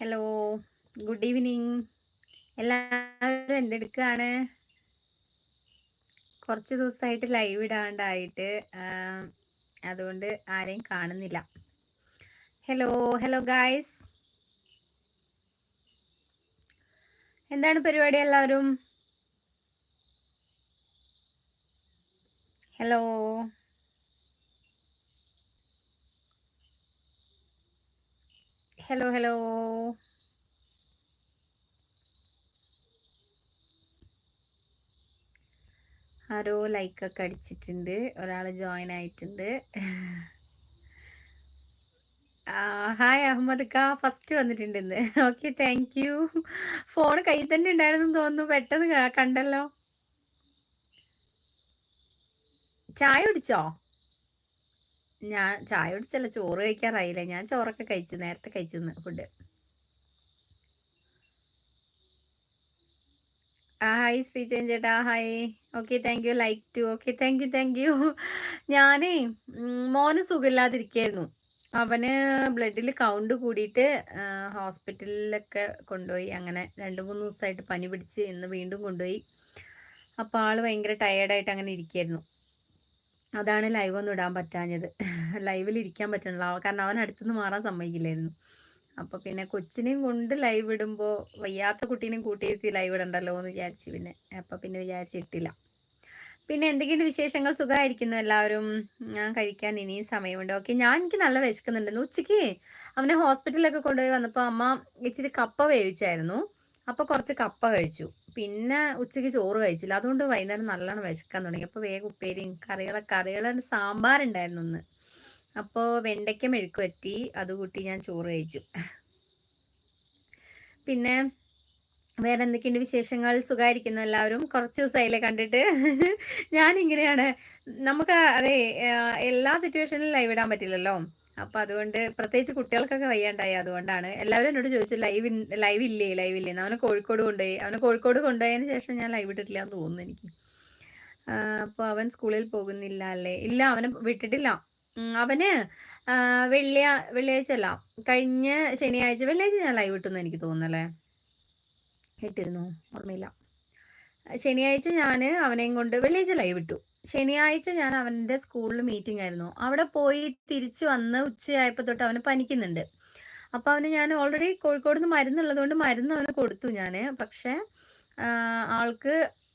Hello good evening എല്ലാവരും എന്തെടുക്കുകയാണ് കുറച്ച് ദിവസമായിട്ട് ലൈവ് ഇടാണ്ടായിട്ട് അതുകൊണ്ട് ആരെയും കാണുന്നില്ല. ഹലോ ഹലോ ഗായ്സ് എന്താണ് പരിപാടി എല്ലാവരും? ഹലോ ഹലോ ഹലോ ആരോ ലൈക്കൊക്കെ അടിച്ചിട്ടുണ്ട്. ഒരാൾ ജോയിൻ ആയിട്ടുണ്ട്. ഹായ് അഹമ്മദ് ഖാ. ഫസ്റ്റ് വന്നിട്ടുണ്ട് ഇന്ന്. ഓക്കെ താങ്ക് യു ഫോൺ കയ്യിൽ തന്നെ ഉണ്ടായിരുന്നു തോന്നുന്നു. പെട്ടെന്ന് കണ്ടല്ലോ. ചായ കുടിച്ചോ? ഞാൻ ചായ കുടിച്ചല്ല ചോറ് കഴിക്കാറായില്ല. ഞാൻ ചോറൊക്കെ കഴിച്ചു നേരത്തെ കഴിച്ചു ഫുഡ്. ആ ഹായ് ശ്രീചേൻ ചേട്ടാ hi. Okay thank you like to okay thank you thank you ഞാനേ മോന് സുഖമില്ലാതിരിക്കായിരുന്നു. അവന് ബ്ലഡിൽ കൗണ്ട് കൂടിയിട്ട് ഹോസ്പിറ്റലിലൊക്കെ കൊണ്ടുപോയി. അങ്ങനെ രണ്ട് മൂന്ന് ദിവസമായിട്ട് പനി പിടിച്ച് ഇന്ന് വീണ്ടും കൊണ്ടുപോയി. അപ്പോൾ ആൾ ഭയങ്കര ടയേർഡായിട്ട് അങ്ങനെ ഇരിക്കായിരുന്നു. അതാണ് ലൈവ് ഒന്നും ഇടാൻ പറ്റാഞ്ഞത്. ലൈവിൽ ഇരിക്കാൻ പറ്റണില്ല. കാരണം അവൻ അടുത്തുനിന്ന് മാറാൻ സമ്മതിക്കില്ലായിരുന്നു. അപ്പൊ പിന്നെ കൊച്ചിനെയും കൊണ്ട് ലൈവ് ഇടുമ്പോൾ വയ്യാത്ത കുട്ടീനെയും കൂട്ടിയിരുത്തി ലൈവ് ഇടണ്ടല്ലോ എന്ന് വിചാരിച്ചു പിന്നെ. അപ്പൊ പിന്നെ വിചാരിച്ചിട്ടില്ല പിന്നെ എന്തൊക്കെയുണ്ട് വിശേഷങ്ങൾ? സുഖമായിരിക്കുന്നു എല്ലാവരും. ഞാൻ കഴിക്കാൻ ഇനിയും സമയമുണ്ട്. ഓക്കെ ഞാൻ എനിക്ക് നല്ല വിശക്കുന്നുണ്ട് ഉച്ചയ്ക്ക് അവനെ ഹോസ്പിറ്റലിലൊക്കെ കൊണ്ടുപോയി വന്നപ്പോൾ അമ്മ ഇച്ചിരി കപ്പ വേവിച്ചായിരുന്നു. അപ്പോൾ കുറച്ച് കപ്പ കഴിച്ചു. പിന്നെ ഉച്ചയ്ക്ക് ചോറ് കഴിച്ചില്ല. അതുകൊണ്ട് വൈകുന്നേരം നല്ലോണം വിശക്കാൻ തുടങ്ങി. അപ്പോൾ വേഗം ഉപ്പേരിയും കറികളെ കറികളുടെ സാമ്പാറുണ്ടായിരുന്നു ഒന്ന് അപ്പോൾ വെണ്ടയ്ക്ക മെഴുക്ക് പറ്റി അത് കൂട്ടി ഞാൻ ചോറ് കഴിച്ചു. പിന്നെ വേറെ എന്തൊക്കെയുണ്ട് വിശേഷങ്ങൾ? സുഖമായിരിക്കുന്നു എല്ലാവരും. കുറച്ച് ദിവസമായില്ലേ കണ്ടിട്ട്. ഞാനിങ്ങനെയാണ്. നമുക്ക് അതെ എല്ലാ സിറ്റുവേഷനിലും ലൈവ് ഇടാൻ പറ്റില്ലല്ലോ. അപ്പൊ അതുകൊണ്ട് പ്രത്യേകിച്ച് കുട്ടികൾക്കൊക്കെ വയ്യാണ്ടായി. അതുകൊണ്ടാണ് എല്ലാവരും എന്നോട് ചോദിച്ചു ലൈവ് ലൈവ് ഇല്ലേ? ലൈവ് ഇല്ലേ? അവനെ കോഴിക്കോട് കൊണ്ടുപോയി. അവനെ കോഴിക്കോട് കൊണ്ടുപോയതിന് ശേഷം ഞാൻ ലൈവ് ഇട്ടിട്ടില്ല എന്ന് തോന്നുന്നു എനിക്ക്. അപ്പോൾ അവൻ സ്കൂളിൽ പോകുന്നില്ല അല്ലേ? ഇല്ല അവനെ വിട്ടിട്ടില്ല. അവന് വെള്ളിയ വെള്ളിയാഴ്ച അല്ല കഴിഞ്ഞ ശനിയാഴ്ച വെള്ളിയാഴ്ച ഞാൻ ലൈവ് ഇട്ടെന്ന് എനിക്ക് തോന്നുന്നല്ലേ ഇട്ടിരുന്നു? ഓർമ്മയില്ല. ശനിയാഴ്ച ഞാൻ അവനെയും കൊണ്ട് വെള്ളിയാഴ്ച ലൈവ് ഇട്ടു. ശനിയാഴ്ച ഞാൻ അവന്റെ സ്കൂളിൽ മീറ്റിംഗ് ആയിരുന്നു. അവിടെ പോയി തിരിച്ചു വന്ന് ഉച്ചയായപ്പോൾ തൊട്ട് അവന് പനിക്കുന്നുണ്ട്. അപ്പോൾ അവന് ഞാൻ ഓൾറെഡി കോഴിക്കോട് നിന്ന് മരുന്നുള്ളതുകൊണ്ട് മരുന്ന് അവന് കൊടുത്തു ഞാൻ. പക്ഷേ ആൾക്ക്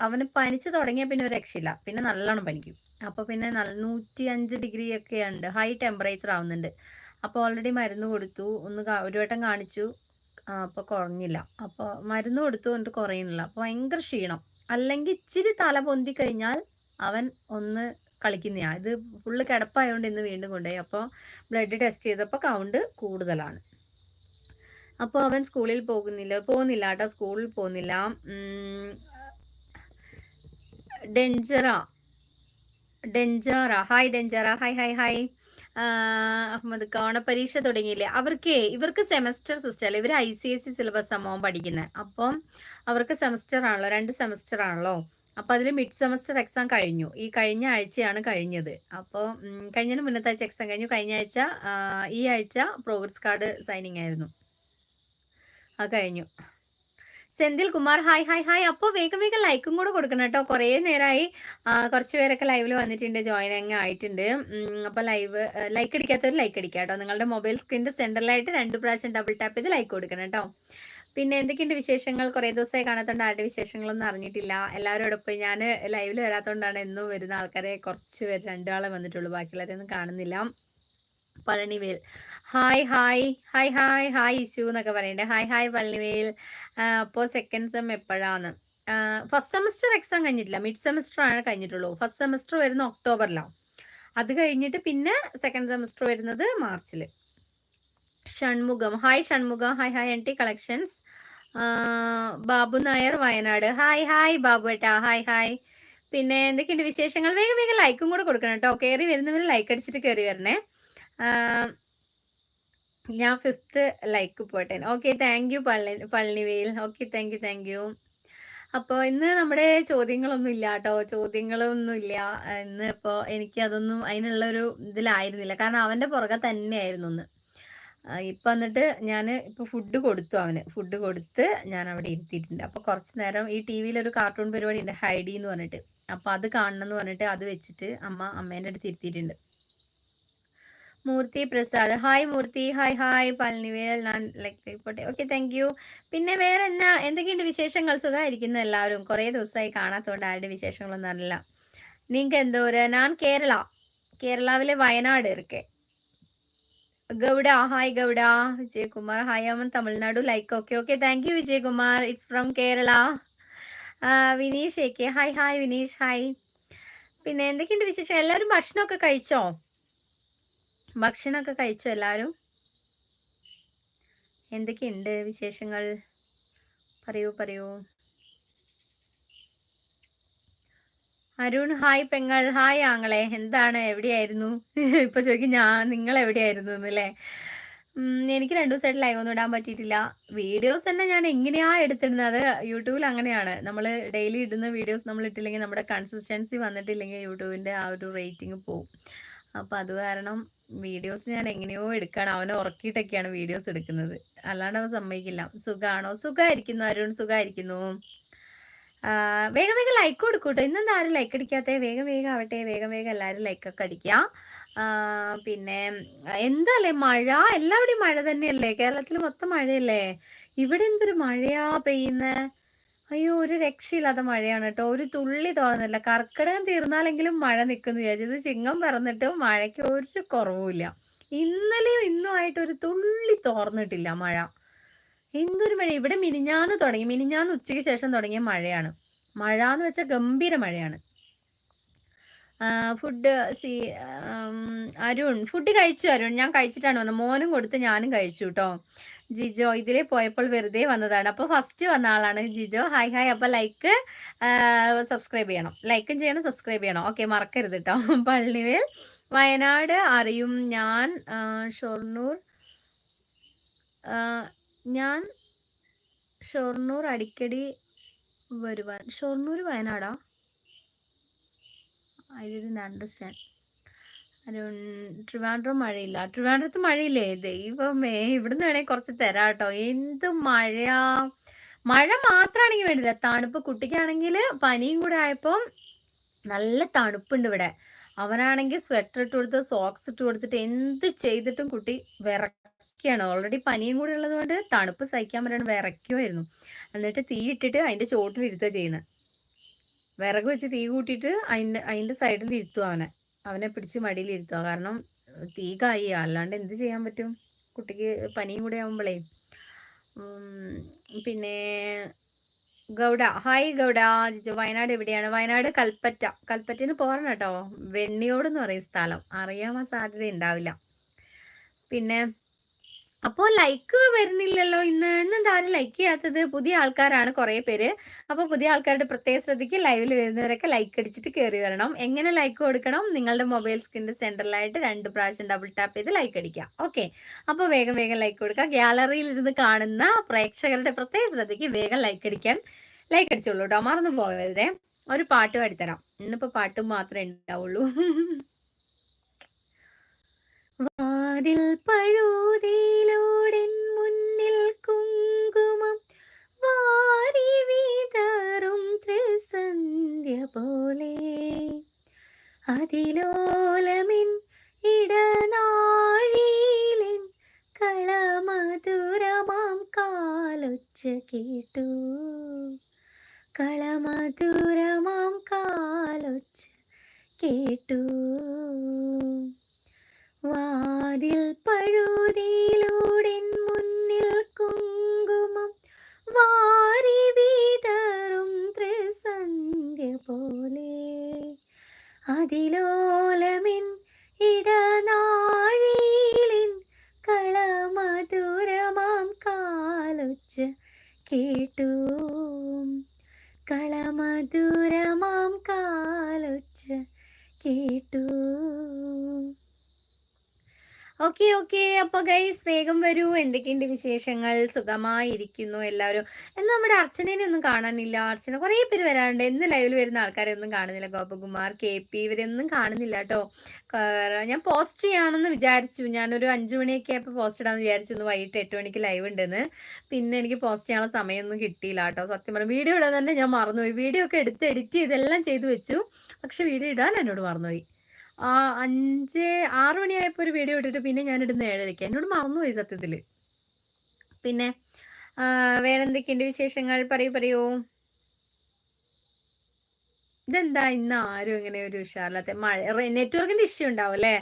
അവന് പനിച്ചു തുടങ്ങിയ പിന്നെ ഒരു രക്ഷയില്ല. പിന്നെ നല്ലോണം പനിക്കും. അപ്പോൾ പിന്നെ നൂറ്റി അഞ്ച് ഡിഗ്രി ഒക്കെ ഉണ്ട്. ഹൈ ടെമ്പറേച്ചർ ആവുന്നുണ്ട്. അപ്പോൾ ഓൾറെഡി മരുന്ന് കൊടുത്തു. ഒന്ന് ഒരു വട്ടം കാണിച്ചു. അപ്പോൾ കുറഞ്ഞില്ല. അപ്പോൾ മരുന്ന് കൊടുത്തു എന്നിട്ട് കുറയുന്നില്ല. അപ്പോൾ ഭയങ്കര ക്ഷീണം. അല്ലെങ്കിൽ ഇച്ചിരി തല പൊന്തി കഴിഞ്ഞാൽ അവൻ ഒന്ന് കളിക്കുന്നയാ. ഇത് ഫുള്ള് കിടപ്പായതുകൊണ്ട് ഇന്ന് വീണ്ടും കൊണ്ടുപോയി. അപ്പോൾ ബ്ലഡ് ടെസ്റ്റ് ചെയ്തപ്പോൾ കൗണ്ട് കൂടുതലാണ്. അപ്പോൾ അവൻ സ്കൂളിൽ പോകുന്നില്ല പോകുന്നില്ല കേട്ടോ സ്കൂളിൽ പോകുന്നില്ല. ഡെഞ്ചറ ഡെഞ്ചറ ഹായ് ഡെഞ്ചറ ഹായ് ഹായ് ഹായ് അഹമ്മദ് ഓണപരീക്ഷ തുടങ്ങിയില്ലേ? അവർക്ക് ഇവർക്ക് സെമസ്റ്റർ സിസ്റ്റം അല്ലേ? ഇവർ I C S C syllabus സംഭവം പഠിക്കുന്നത് അപ്പം അവർക്ക് സെമസ്റ്റർ ആണല്ലോ രണ്ട് സെമസ്റ്റർ ആണല്ലോ. അപ്പോൾ അതിൽ മിഡ് സെമസ്റ്റർ എക്സാം കഴിഞ്ഞു. ഈ കഴിഞ്ഞ ആഴ്ചയാണ് കഴിഞ്ഞത്. അപ്പോൾ കഴിഞ്ഞതിന് മുന്നത്തെ ആഴ്ച എക്സാം കഴിഞ്ഞു. കഴിഞ്ഞ ആഴ്ച ഈ ആഴ്ച പ്രോഗ്രസ് കാർഡ് സൈനിങ് ആയിരുന്നു. അത് കഴിഞ്ഞു. Senthil Kumar hi hi hi. അപ്പോൾ വേഗം വേഗം ലൈക്കും കൂടെ കൊടുക്കണം കേട്ടോ. കുറേ നേരമായി കുറച്ച് പേരൊക്കെ ലൈവിൽ വന്നിട്ടുണ്ട് അങ്ങ് ആയിട്ടുണ്ട്. അപ്പോൾ ലൈവ് ലൈക്ക് അടിക്കാത്തവർ ലൈക്ക് അടിക്കാം കേട്ടോ. നിങ്ങളുടെ മൊബൈൽ സ്ക്രീനിന്റെ സെന്ററിലായിട്ട് രണ്ട് പ്രാവശ്യം ഡബിൾ ടാപ്പ് ചെയ്ത് ലൈക്ക് കൊടുക്കണം കേട്ടോ. പിന്നെ എന്തൊക്കെയുണ്ട് വിശേഷങ്ങൾ? കുറേ ദിവസമായി കാണാത്തതുകൊണ്ട് ആരുടെ വിശേഷങ്ങളൊന്നും അറിഞ്ഞിട്ടില്ല. എല്ലാവരോടൊപ്പം ഞാൻ ലൈവിൽ വരാത്തതുകൊണ്ടാണ് എന്നും വരുന്ന ആൾക്കാരെ കുറച്ച് പേര് രണ്ടാളെ വന്നിട്ടുള്ളൂ. ബാക്കിയുള്ളവരെയൊന്നും കാണുന്നില്ല. Palanivel. Hi hi hi hi hi Ishu എന്നൊക്കെ പറയണ്ടേ. Hi hi Palanivel. അപ്പോൾ സെക്കൻഡ് സെം എപ്പോഴാണ് ഫസ്റ്റ് സെമസ്റ്റർ എക്സാം കഴിഞ്ഞിട്ടില്ല. മിഡ് സെമസ്റ്റർ ആണ് കഴിഞ്ഞിട്ടുള്ളൂ. ഫസ്റ്റ് സെമസ്റ്റർ വരുന്ന ഒക്ടോബറിലാണ് അത് കഴിഞ്ഞിട്ട് പിന്നെ സെക്കൻഡ് സെമസ്റ്റർ വരുന്നത് മാർച്ചിൽ Shanmugham. Hi Shanmugham. Hi hi N T collections Babu Nair Wayanad. Hi hi Babu ഏട്ടാ. ഹായ് ഹായ് പിന്നെ എന്തൊക്കെയുണ്ട് വിശേഷങ്ങൾ? വേഗം വേഗം ലൈക്കും കൂടെ കൊടുക്കണം കേട്ടോ. കയറി വരുന്നവർ ലൈക്ക് അടിച്ചിട്ട് കയറി വരണേ. ഞാൻ ഫിഫ്ത്ത് ലൈക്ക് പോട്ടെ. ഓക്കെ താങ്ക് യു പള്ളി Pallivel. Okay thank you thank you അപ്പോൾ ഇന്ന് നമ്മുടെ ചോദ്യങ്ങളൊന്നും ഇല്ല കേട്ടോ. ചോദ്യങ്ങളൊന്നും ഇല്ല. ഇന്ന് ഇപ്പോൾ എനിക്ക് അതൊന്നും അതിനുള്ള ഒരു ഇതിലായിരുന്നില്ല. കാരണം അവന്റെ പുറകെ തന്നെയായിരുന്നു ഇന്ന്. ഇപ്പം എന്നിട്ട് ഞാൻ ഇപ്പൊ ഫുഡ് കൊടുത്തു അവന്. ഫുഡ് കൊടുത്ത് ഞാൻ അവിടെ ഇരുത്തിയിട്ടുണ്ട്. അപ്പോൾ കുറച്ച് നേരം ഈ ടി വിയിലൊരു കാർട്ടൂൺ പരിപാടി ഉണ്ട് ഹൈഡി എന്ന് പറഞ്ഞിട്ട്. അപ്പോൾ അത് കാണണം എന്ന് പറഞ്ഞിട്ട് അത് വെച്ചിട്ട് അമ്മ അമ്മേന്റെ അടുത്ത് ഇരുത്തിയിട്ടുണ്ട്. Murthy Prasad. Hi Murthy. Hi hi Palanivel. ഞാൻ like report okay thank you പിന്നെ വേറെ എന്നാ എന്തൊക്കെയുണ്ട് വിശേഷങ്ങൾ? സുഖമായിരിക്കുന്നു എല്ലാവരും. കുറേ ദിവസമായി കാണാത്തതുകൊണ്ട് ആരുടെ വിശേഷങ്ങളൊന്നും അറിയില്ല. നിങ്ങൾക്ക് എന്തോ ഞാൻ കേരള. കേരളാവിലെ വയനാട് ഇരിക്കെ. Gowda hi Gowda Vijayakumar hi Amman Tamil Nadu like okay okay thank you Vijayakumar it's from Kerala. Vineesh A K hi hi Vineesh hi പിന്നെ എന്തൊക്കെയുണ്ട് വിശേഷം? എല്ലാവരും ഭക്ഷണമൊക്കെ കഴിച്ചോ? ഭക്ഷണമൊക്കെ കഴിച്ചോ എല്ലാവരും? എന്തൊക്കെയുണ്ട് വിശേഷങ്ങൾ? പറയൂ പറയൂ. അരുൺ ഹായ് പെങ്ങൾ ഹായ് ആങ്ങളെ. എന്താണ്? എവിടെയായിരുന്നു? ഇപ്പൊ ചോദിക്കും ഞാൻ നിങ്ങൾ എവിടെയായിരുന്നു എന്നല്ലേ എനിക്ക് രണ്ടു ദിവസമായിട്ട് ലൈവ് ഒന്നും ഇടാൻ പറ്റിയിട്ടില്ല. വീഡിയോസ് തന്നെ ഞാൻ എങ്ങനെയാ എടുത്തിടുന്നത് യൂട്യൂബിൽ അങ്ങനെയാണ്. നമ്മൾ ഡെയിലി ഇടുന്ന വീഡിയോസ് നമ്മൾ ഇട്ടില്ലെങ്കിൽ നമ്മുടെ കൺസിസ്റ്റൻസി വന്നിട്ടില്ലെങ്കിൽ യൂട്യൂബിന്റെ ആ ഒരു റേറ്റിംഗ് പോവും. അപ്പോൾ അത് കാരണം വീഡിയോസ് ഞാൻ എങ്ങനെയോ എടുക്കാണ്. അവനെ ഉറക്കിയിട്ടൊക്കെയാണ് വീഡിയോസ് എടുക്കുന്നത്. അല്ലാണ്ട് അവൻ സമ്മതിക്കില്ല. സുഖമാണോ സുഖമായിരിക്കുന്നു അരുൺ. സുഖമായിരിക്കുന്നു വേഗം വേഗം ലൈക്ക് കൊടുക്കൂട്ടോ. ഇന്നെന്താ ആരും ലൈക്ക് അടിക്കാത്ത? വേഗം വേഗം ആവട്ടെ. വേഗം വേഗം എല്ലാവരും ലൈക്കൊക്കെ അടിക്കുക പിന്നെ എന്താല്ലേ മഴ? എല്ലാവിടെയും മഴ തന്നെയല്ലേ? കേരളത്തിൽ മൊത്തം മഴയല്ലേ? ഇവിടെ എന്തൊരു മഴയാ പെയ്യുന്നത് അയ്യോ ഒരു രക്ഷയില്ലാത്ത മഴയാണ് കേട്ടോ. ഒരു തുള്ളി തോന്നുന്നില്ല കർക്കിടകം തീർന്നാലെങ്കിലും മഴ നിൽക്കുന്നു വിചാരിച്ചത് ചിങ്ങം പറന്നിട്ട് മഴയ്ക്ക് ഒരു കുറവുമില്ല. ഇന്നലെയും ഇന്നും ആയിട്ട് ഒരു തുള്ളി തോർന്നിട്ടില്ല മഴ. എന്തൊരു മഴ ഇവിടെ മിനിഞ്ഞാന്ന് തുടങ്ങി. മിനിഞ്ഞാന്ന് ഉച്ചയ്ക്ക് ശേഷം തുടങ്ങിയ മഴയാണ്. മഴ എന്ന് വെച്ചാൽ ഗംഭീര മഴയാണ്. Food C Arun. ഫുഡ് കഴിച്ചു അരുൺ. ഞാൻ കഴിച്ചിട്ടാണ് വന്നത്. മോനും കൊടുത്ത് ഞാനും കഴിച്ചു കേട്ടോ ജിജോ ഇതിലെ പോയപ്പോൾ വെറുതെ വന്നതാണ്. അപ്പോൾ ഫസ്റ്റ് വന്ന ആളാണ് ജിജോ. ഹായ് ഹായ് അപ്പോൾ ലൈക്ക് സബ്സ്ക്രൈബ് ചെയ്യണം. ലൈക്കും ചെയ്യണം സബ്സ്ക്രൈബ് ചെയ്യണം. ഓക്കെ മറക്കരുത് കേട്ടോ പള്ളിവേൽ വയനാട് അറിയും ഞാൻ ഷൊർണൂർ ഞാൻ ഷൊർണൂർ അടിക്കടി വരുവാൻ ഷൊർണൂർ വയനാടാ. ഐ ഡി അണ്ടർസ്റ്റാൻഡ് ട്രിവാൻഡ്രം മഴയില്ല. ട്രിവാൻഡ്രത്ത് മഴയില്ലേ? ദൈവമേ ഇവിടുന്ന് വേണമെങ്കിൽ കുറച്ച് തരാം കേട്ടോ എന്ത് മഴയാ. മഴ മാത്രമാണെങ്കിൽ വേണ്ടില്ല. തണുപ്പ് കുട്ടിക്കാണെങ്കിൽ പനിയും കൂടെ ആയപ്പോൾ നല്ല തണുപ്പുണ്ട് ഇവിടെ. അവനാണെങ്കിൽ സ്വെറ്റർ ഇട്ട് കൊടുത്ത് സോക്സ് ഇട്ട് കൊടുത്തിട്ട് എന്ത് ചെയ്തിട്ടും കുട്ടി വിറയ്ക്കുകയാണ് ഓൾറെഡി പനിയും കൂടെ ഉള്ളത് കൊണ്ട് തണുപ്പ് സഹിക്കാൻ പറ്റാണ്ട് വിറയ്ക്കുമായിരുന്നു എന്നിട്ട് തീ ഇട്ടിട്ട് അതിന്റെ ചോട്ടിൽ ഇരുത്തുക ചെയ്യുന്നത് വിറക് വെച്ച് തീ കൂട്ടിയിട്ട് അതിന്റെ അതിന്റെ സൈഡിൽ ഇരുത്തുക അവനെ. അവനെ പിടിച്ച് മടിയിൽ ഇരുത്തുക കാരണം തീ കായി അല്ലാണ്ട് എന്ത് ചെയ്യാൻ പറ്റും? കുട്ടിക്ക് പനിയും കൂടെ ആകുമ്പോഴേ പിന്നെ ഗൗഡ. ഹായ് ഗൗഡ. ജിജു വയനാട് എവിടെയാണ്? വയനാട് കൽപ്പറ്റ. കൽപ്പറ്റയിൽ നിന്ന് പോകണം കേട്ടോ. വെണ്ണിയോട് എന്ന് പറയും സ്ഥലം. അറിയാൻ സാധ്യത ഉണ്ടാവില്ല. പിന്നെ അപ്പോൾ ലൈക്ക് വരുന്നില്ലല്ലോ ഇന്ന്. ഇന്നെന്താ ലൈക്ക് ചെയ്യാത്തത്? പുതിയ ആൾക്കാരാണ് കുറേ പേര്. അപ്പോൾ പുതിയ ആൾക്കാരുടെ പ്രത്യേക ശ്രദ്ധയ്ക്ക് ലൈവിൽ വരുന്നവരൊക്കെ ലൈക്ക് അടിച്ചിട്ട് കയറി വരണം. എങ്ങനെ ലൈക്ക് കൊടുക്കണം? നിങ്ങളുടെ മൊബൈൽ സ്ക്രീനിന്റെ സെന്ററിലായിട്ട് രണ്ട് പ്രാവശ്യം ഡബിൾ ടാപ്പ് ചെയ്ത് ലൈക്ക് അടിക്കുക ഓക്കെ അപ്പോൾ വേഗം വേഗം ലൈക്ക് കൊടുക്കുക ഗ്യാലറിയിൽ ഇരുന്ന് കാണുന്ന പ്രേക്ഷകരുടെ പ്രത്യേക ശ്രദ്ധയ്ക്ക് വേഗം ലൈക്ക് അടിക്കാൻ ലൈക്ക് അടിച്ചോളൂ കേട്ടോ മറന്നു പോകരുതേ. ഒരു പാട്ട് പാടിത്തരാം ഇന്നിപ്പോ പാട്ട് മാത്രമേ ഉണ്ടാവുള്ളൂ. വാതിൽ പഴുതിയിലൂടെൻ കളമധുരമാം കാലൊച്ച കേട്ടു. വാതിൽ പഴുതിയിലൂടെ മുന്നിൽ കുങ്കുമം വാരി വീതറും ത്രിസന്ധ്യ പോലെ. അതിലോലമിൻ ഇടനാഴിയിലിൻ കളമധുരമാം കാലൊച്ച കേട്ടു. കളമധുരമാം കാലൊച്ച കേട്ടു. Okay okay. അപ്പൊ ഗൈസ് വേഗം വരൂ. എന്തൊക്കെയുണ്ട് വിശേഷങ്ങൾ? സുഖമായിരിക്കുന്നു എല്ലാവരും. എന്ന് നമ്മുടെ അർച്ചനേനെ ഒന്നും കാണാനില്ല. അർച്ചന കുറേ പേര് വരാറുണ്ട്. എന്ന് ലൈവിൽ വരുന്ന ആൾക്കാരെ ഒന്നും കാണുന്നില്ല. ഗോപകുമാർ കെ പി ഇവരൊന്നും കാണുന്നില്ല കേട്ടോ. ഞാൻ പോസ്റ്റ് ചെയ്യാണെന്ന് വിചാരിച്ചു. ഞാനൊരു അഞ്ചു മണിയൊക്കെ ആയപ്പോൾ പോസ്റ്റ് ഇടാന്ന് വിചാരിച്ചു. ഒന്ന് വൈകിട്ട് എട്ട് മണിക്ക് ലൈവ് ഉണ്ടെന്ന്. പിന്നെ എനിക്ക് പോസ്റ്റ് ചെയ്യാനുള്ള സമയമൊന്നും കിട്ടിയില്ല കേട്ടോ. സത്യം പറഞ്ഞു വീഡിയോ ഇടാൻ തന്നെ ഞാൻ മറന്നുപോയി. വീഡിയോ ഒക്കെ എടുത്ത് എഡിറ്റ് ചെയ്തെല്ലാം ചെയ്തു വെച്ചു. പക്ഷെ വീഡിയോ ഇടാൻ എന്നോട് മറന്നുപോയി. ആ അഞ്ച് ആറു മണിയായപ്പോൾ ഒരു വീഡിയോ ഇട്ടിട്ട് പിന്നെ ഞാൻ ഇടുന്ന ഏഴരയ്ക്ക് എന്നോട് മറന്നുപോയി സത്യത്തിൽ പിന്നെ വേറെ എന്തൊക്കെയുണ്ട് വിശേഷങ്ങൾ? പറയൂ പറയൂ. ഇതെന്താ? ഇന്ന് ആരും ഇങ്ങനെ ഒരു ഉഷാറില്ലാത്ത മഴ നെറ്റ്വർക്കിന്റെ ഇഷ്യൂ ഉണ്ടാവും അല്ലേ?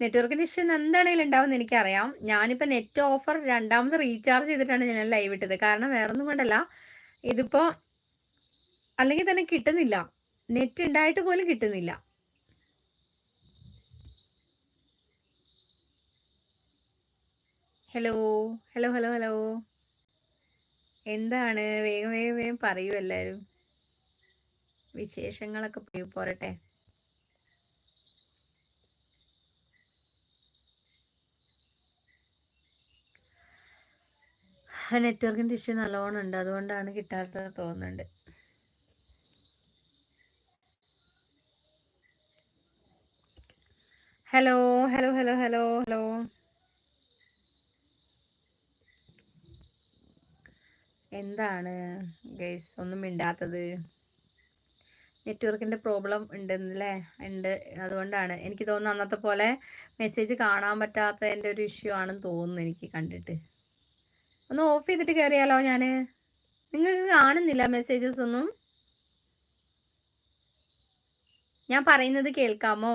നെറ്റ്വർക്കിന്റെ ഇഷ്യൂ എന്താണെങ്കിലും ഉണ്ടാവും എനിക്കറിയാം. ഞാനിപ്പോൾ നെറ്റ് ഓഫർ രണ്ടാമത് റീചാർജ് ചെയ്തിട്ടാണ് ഞാൻ ലൈവ് ഇട്ടത്. കാരണം വേറൊന്നും കൊണ്ടല്ല. ഇതിപ്പോൾ അല്ലെങ്കിൽ തന്നെ കിട്ടുന്നില്ല. നെറ്റ് ഉണ്ടായിട്ട് പോലും കിട്ടുന്നില്ല. ഹലോ ഹലോ ഹലോ ഹലോ എന്താണ്? വേഗം വേഗം വേഗം പറയൂ എല്ലാവരും വിശേഷങ്ങളൊക്കെ പോയി പോരട്ടെ. നെറ്റ്വർക്കിന്റെ ഇഷ്യൂ നല്ലോണം ഉണ്ട് അതുകൊണ്ടാണ് കിട്ടാത്തത് തോന്നുന്നുണ്ട്. Hello hello hello hello hello എന്താണ് ഗൈസ്? ഒന്നും മിണ്ടാത്തത്. നെറ്റ്വർക്കിന്റെ പ്രോബ്ലം ഉണ്ടെന്നല്ലേ? ഉണ്ട്. അതുകൊണ്ടാണ്. എനിക്ക് തോന്നുന്നു അന്നത്തെ പോലെ മെസ്സേജ് കാണാൻ പറ്റാത്തതിന്റെ ഒരു ഇഷ്യൂ ആണെന്ന് തോന്നുന്നു എനിക്ക് കണ്ടിട്ട്. ഒന്ന് ഓഫ് ചെയ്തിട്ട് കയറിയാലോ ഞാൻ നിങ്ങൾക്ക് കാണുന്നില്ല മെസ്സേജസ് ഒന്നും? ഞാൻ പറയുന്നത് കേൾക്കാമോ?